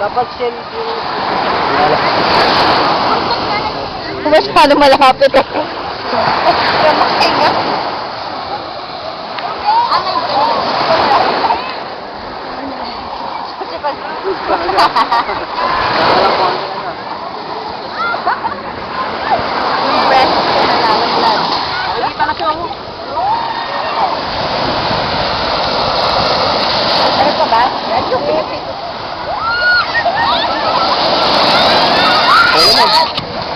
Dapat shell yung... Masyado malapit eh. Ramay nga. Impressed ka na lalaglag. Nakikita na siya ako. Ano pa ba? Ano ba?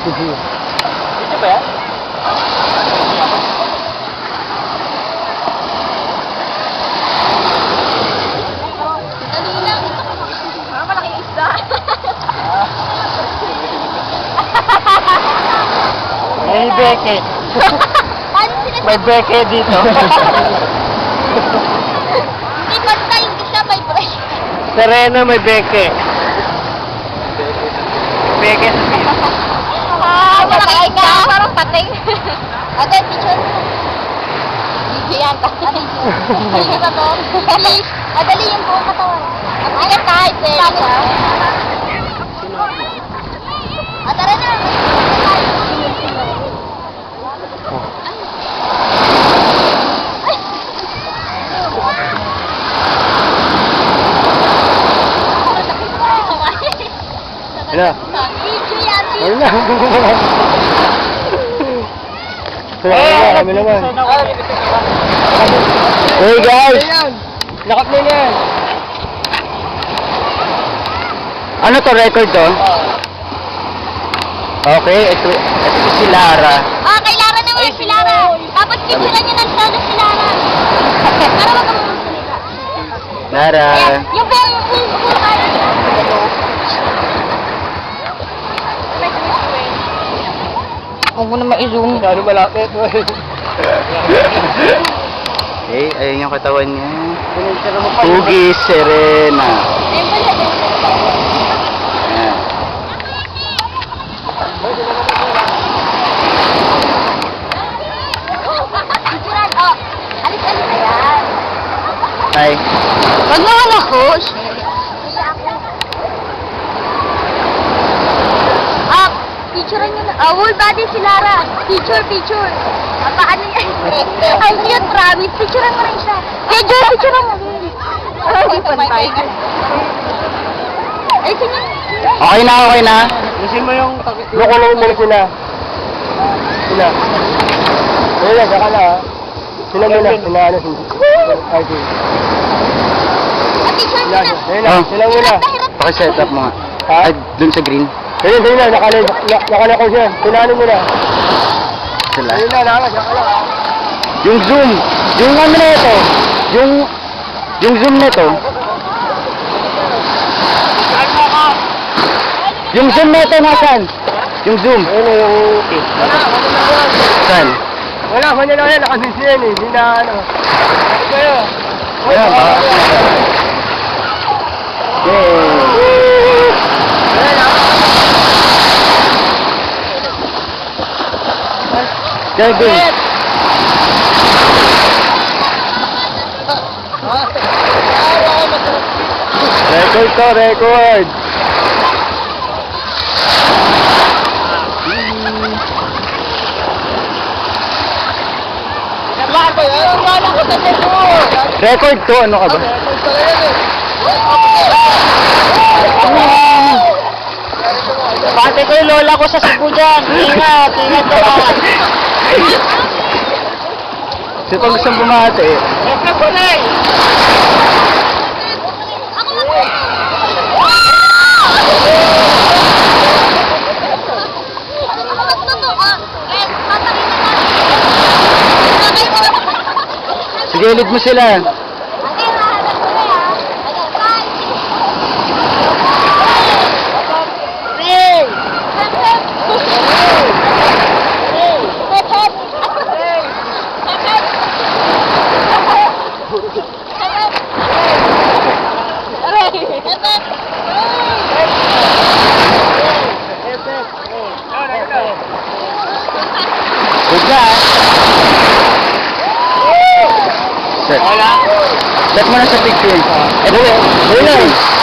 Dito ba yan? Dali lang. Ah, malaking isda. May beke. Paano sila May beke dito. Hindi basta yung isa may break. Serena may beke. Beke sa. Ah, malaking isda. Parang pating. Ate, picture. Bigyan ka. Sige ba to? Please. Madali yung buong katawan. Ang bigat kahit eh. Video. na. Kaya kami naman. Hey guys! Lakat mo yan. Ano to record to? Okay, ito, ito si Lara. Ah, kay Lara naman, si Lara. Dapat picturean niyo ng todo si Lara. Para wag kang magsalita. Lara. Ayan, yung buong, buong, buong Lara niya. Huwag mo na ma-zoom. Ano malapit? eh, ayun yung katawan niya. Pugi Serena. Ayan. Hi. Wag naman ako. Na. Ah, whole body si Lara. Picture, picture. Ah, paano yan? Ang cute, promise. Picturean mo rin siya. Kaya Joy, picturean mo. Ay, pantay. Ay, sige. Okay na, okay na. Gusin mo yung... Lukulong mo sila. Sila. Sila, saka na ha. Sila muna. Sila, ano, sila. Ay, sila. Ah, picture mo na. Oh, sila muna. Pakiset up mo nga. Ha? Ay, dun sa green. Sila, sila. Nakala, nakala ko siya. Sinano mo na. Sila. Sila, nakala. Nakala. Yung zoom. Yung ano na ito. Yung... Yung zoom nito. Yung zoom na ito, nasan? Yung zoom. Ano yung... Saan? Wala, wala lang yan. Nakasisiyan eh. Hindi na ano. Ayan, baka. Yay! Gagawin. Record to, record. Record to, ano ka ba? Pati ko yung lola ko sa Cebu dyan. Ingat, ingat ka lang. Sino pag gusto bumati? Ako na. Sige, lead mo sila. Good na. Set. Set mo na sa picture. Ito, ito na.